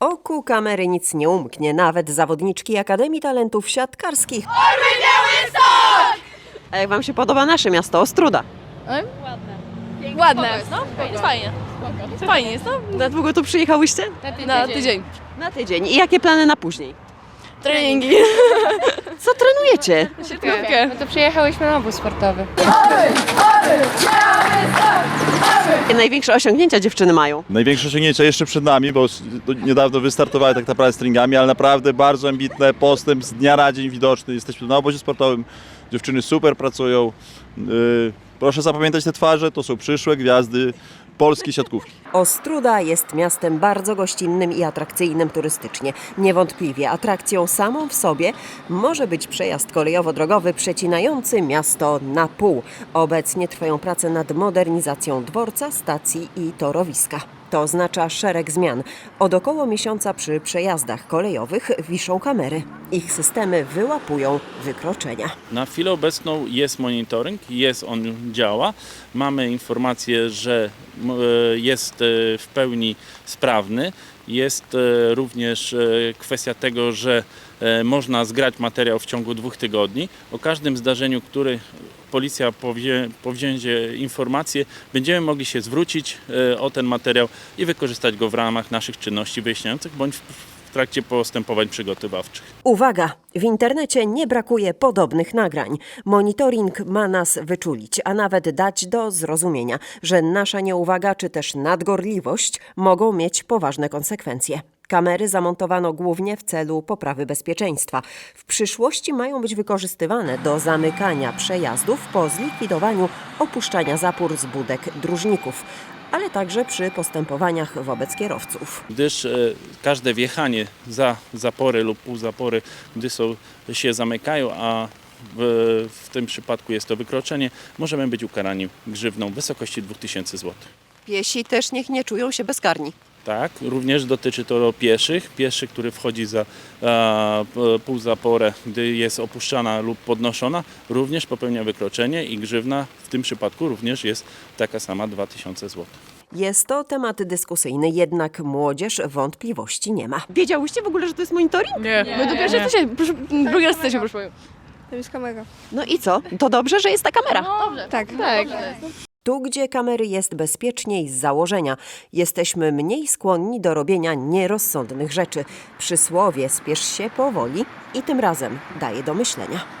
Oku kamery nic nie umknie, nawet zawodniczki Akademii Talentów Siatkarskich. A jak wam się podoba nasze miasto, Ostruda? Ładne. No, fajnie. Fajnie jest, no. Na długo tu przyjechałyście? Na tydzień. Na tydzień. I jakie plany na później? Treningi. Co trenujecie? Siatkówkę. No to przyjechałyśmy na obóz sportowy. Jakie największe osiągnięcia dziewczyny mają? Największe osiągnięcia jeszcze przed nami, bo niedawno wystartowały tak naprawdę z treningami, ale naprawdę bardzo ambitne, postęp z dnia na dzień widoczny. Jesteśmy na obozie sportowym, dziewczyny super pracują. Yy, proszę zapamiętać te twarze, to są przyszłe gwiazdy polskiej siatkówki. Ostruda jest miastem bardzo gościnnym i atrakcyjnym turystycznie. Niewątpliwie atrakcją samą w sobie może być przejazd kolejowo-drogowy przecinający miasto na pół. Obecnie trwają prace nad modernizacją dworca, stacji i torowiska. To oznacza szereg zmian. Od około miesiąca przy przejazdach kolejowych wiszą kamery. Ich systemy wyłapują wykroczenia. Na chwilę obecną jest monitoring, jest on działa. Mamy informację, że jest e, w pełni sprawny. Jest e, również e, kwestia tego, że e, można zgrać materiał w ciągu dwóch tygodni. O każdym zdarzeniu, który policja powie, powzięcie informację, będziemy mogli się zwrócić e, o ten materiał i wykorzystać go w ramach naszych czynności wyjaśniających bądź w, trakcie postępowań przygotowawczych. Uwaga! W internecie nie brakuje podobnych nagrań. Monitoring ma nas wyczulić, a nawet dać do zrozumienia, że nasza nieuwaga czy też nadgorliwość mogą mieć poważne konsekwencje. Kamery zamontowano głównie w celu poprawy bezpieczeństwa. W przyszłości mają być wykorzystywane do zamykania przejazdów po zlikwidowaniu opuszczania zapór z budek dróżników, ale także przy postępowaniach wobec kierowców. gdyż e, każde wjechanie za zapory lub półzapory, gdy są, się zamykają, a w, w tym przypadku jest to wykroczenie, możemy być ukarani grzywną w wysokości 2000 zł. Piesi też niech nie czują się bezkarni. Tak, również dotyczy to pieszych. Pieszy, który wchodzi za a, p- półzaporę, gdy jest opuszczana lub podnoszona, również popełnia wykroczenie i grzywna w tym przypadku również jest taka sama 2000 zł. Jest to temat dyskusyjny, jednak młodzież wątpliwości nie ma. Wiedziałyście w ogóle, że to jest monitoring? Nie. My dopiero się jesteśmy, proszę, drugi raz jesteśmy, proszę. To jest kamera. No i co? To dobrze, że jest ta kamera. Tak. Tak. Tu, gdzie kamery jest bezpieczniej z założenia, jesteśmy mniej skłonni do robienia nierozsądnych rzeczy. Przysłowie spiesz się powoli i tym razem daje do myślenia.